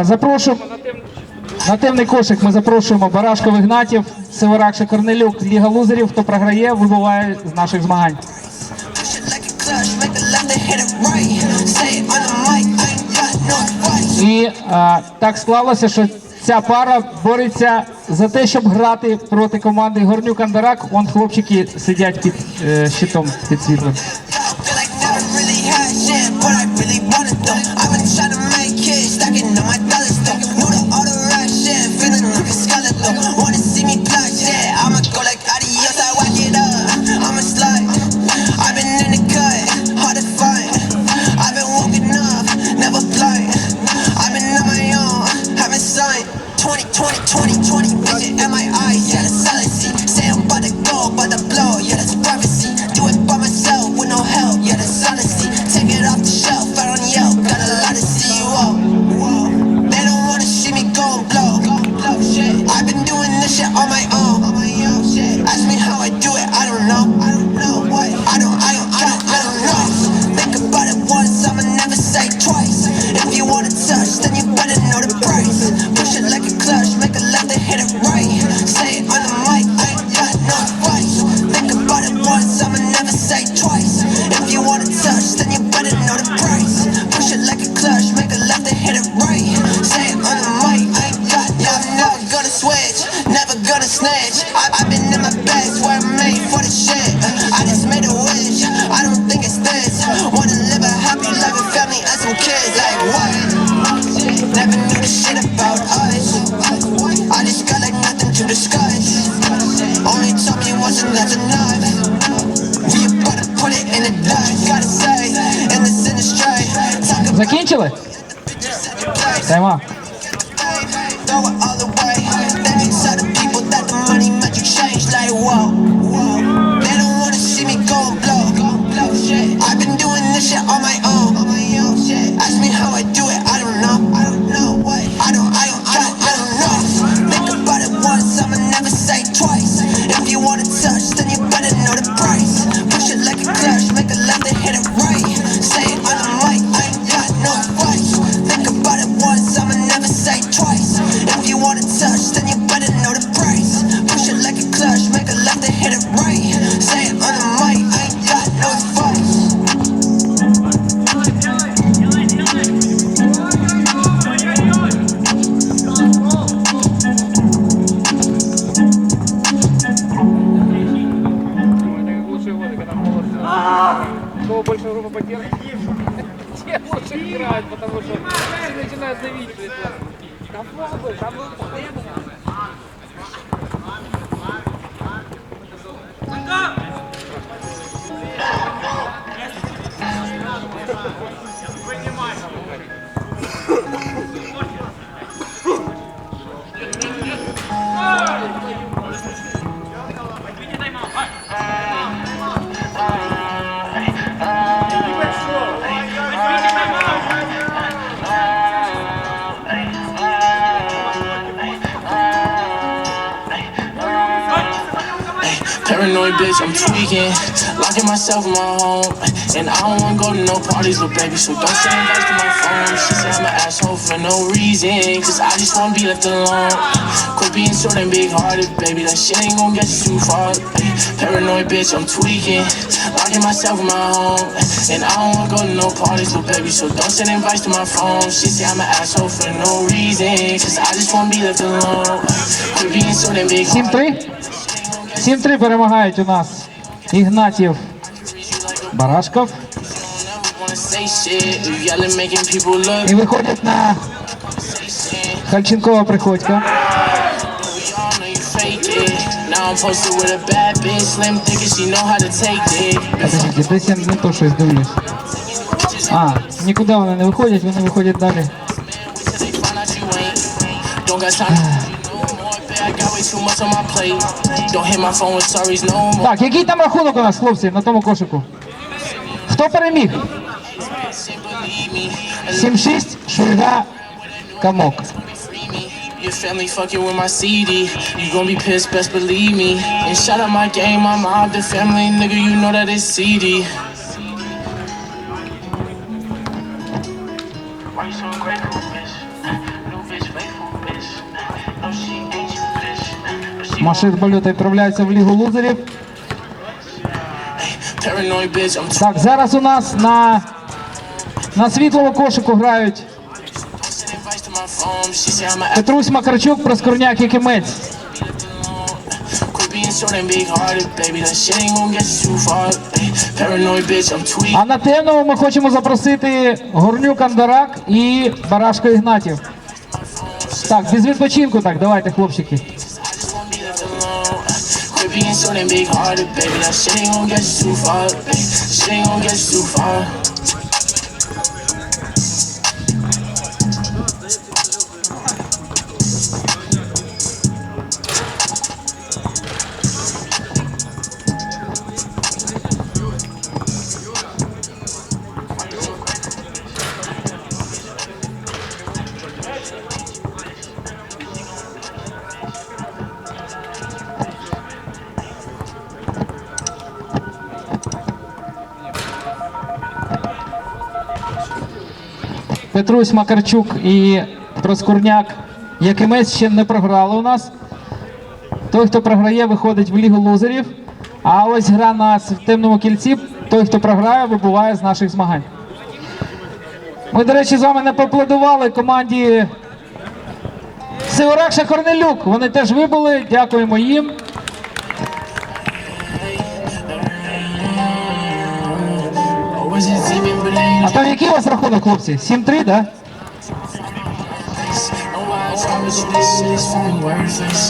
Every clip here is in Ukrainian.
Е, Запрошуємо на темний кошик. Ми запрошуємо Барашков Ігнатів, Северакша Корнелюк, Ліга лузерів. Хто програє, вибуває з наших змагань. І е, так склалося, що ця пара бореться за те, щоб грати проти команди Горнюк Андарак. Вон хлопчики сидять під е, щитом під світлом. happy life with family and some kids, like what? Never knew the shit about us. I just got like nothing to discuss. Only told me it wasn't that's enough. We about to put it in the dust. Gotta say, in this industry, talk about Закінчили? Тема. Все начинают давить, Там плохо Paranoid bitch, I'm tweaking. Locking myself in my home. And I don't wanna go to no parties with baby, so don't send invites to my phone. She said I'm an asshole for no reason. Cause I just wanna be left alone. Quit being so damn big hearted, baby. That shit ain't gonna get you too far. Paranoid bitch, I'm tweaking. Locking myself in my home. And I don't wanna go to no parties with baby, so don't send invites to my phone. She said I'm an asshole for no reason. Cause I just wanna be left alone. Quit being so damn big hearted. 7-3. 7-3 перемагають у нас Ігнатів Барашков. І виходять на take it. Подождіть, десь я не то щось дивлюсь. А, нікуди вони не виходять, вони виходять далі. Так, який там рахунок у нас, хлопці, на тому кошику? Хто переміг? Believe me, 7-6, Шульга, Камок. free me. Your family fucking with my CD. You gon' be pissed, best believe me. And shout out my game, my mob, the family, nigga. You know that it's CD. Why you so grateful, bitch? Машир Балюта відправляється в лігу лузерів. Так, зараз у нас на, на світлому кошику грають Петрусь Макарчук, Проскорняк і Кимець. А на темному ми хочемо запросити Горнюк Андарак і Барашко Ігнатів. Так, без відпочинку так, давайте, хлопчики. Being so damn big hearted, baby. That shit ain't gonna get you too far. Ay, Shit ain't gonna get you too far. Петрусь Макарчук і Проскурняк Якимець ще не програли у нас. Той, хто програє, виходить в лігу лузерів. А ось гра на с- темному кільці. Той, хто програє, вибуває з наших змагань. Ми, до речі, з вами не поаплодували команді Сеоракша Корнелюк. Вони теж вибули. Дякуємо їм. А там який у вас рахунок, хлопці? 7-3, так? Да? know why I try, but you this shit is feeling worthless.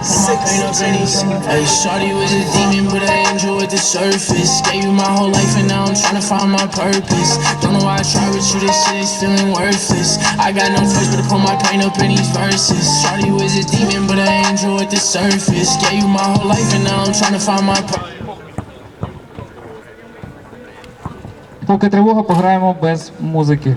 Put my pain up any Hey, Shorty was a demon, but I enjoy at the surface. Gave you my whole life, and now I'm trying to find my purpose. Don't know why I try, but you this shit is feeling worthless. I got no choice but to put my pain up in these verses. Shorty was a demon, but I enjoy at the surface. Gave you my whole life, and now I'm trying to find my purpose. Поки тривога, пограємо без музики.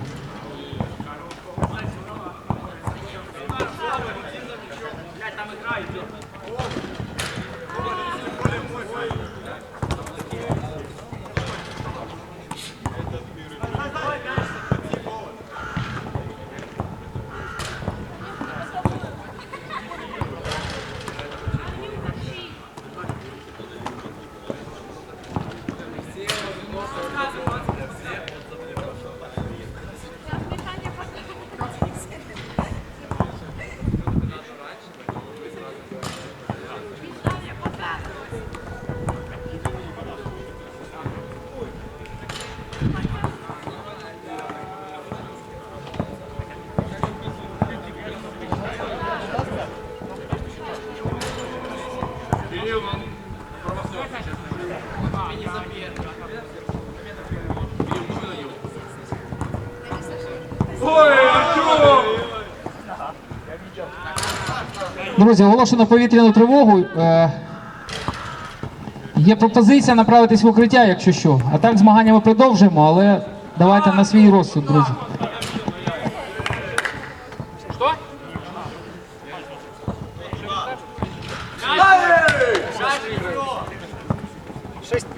Друзі, оголошено повітряну тривогу. Е, є пропозиція направитись в укриття, якщо що. А так змагання ми продовжуємо, але давайте на свій розсуд, друзі. Что? Шесть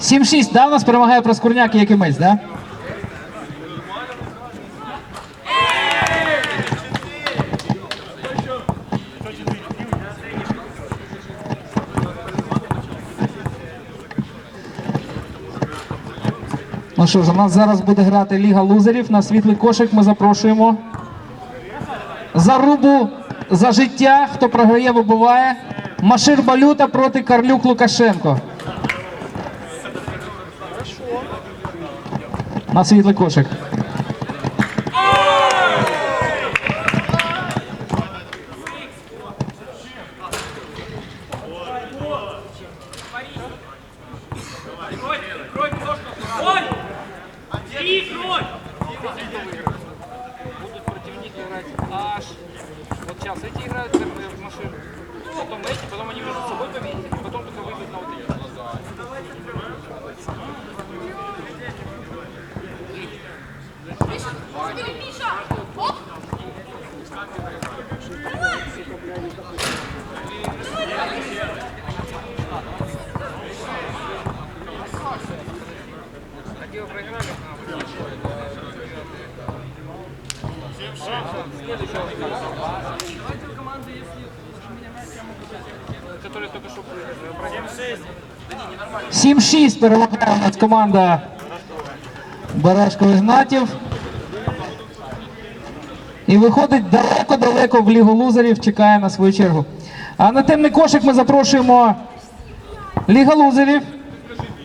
7-6, да, у нас перемагає Проскурняк і Якимець, да? Ну що ж, у нас зараз буде грати Ліга лузерів. На світлий кошик ми запрошуємо. Зарубу за життя. Хто програє, вибуває. Машир Балюта проти Карлюк Лукашенко. На світлий кошик. 7-6 перемагає у нас команда Барашко Ігнатів. І виходить далеко-далеко в Лігу лузерів, чекає на свою чергу. А на темний кошик ми запрошуємо Ліга лузерів.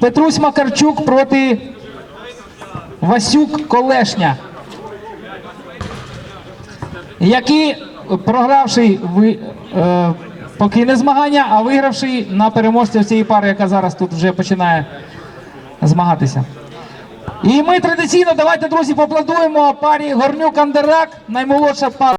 Петрусь Макарчук проти Васюк Колешня. Який програвший ви, е, покине змагання, а вигравший на переможця цієї пари, яка зараз тут вже починає змагатися. І ми традиційно давайте, друзі, поаплодуємо парі Горнюк Андерак, наймолодша пара.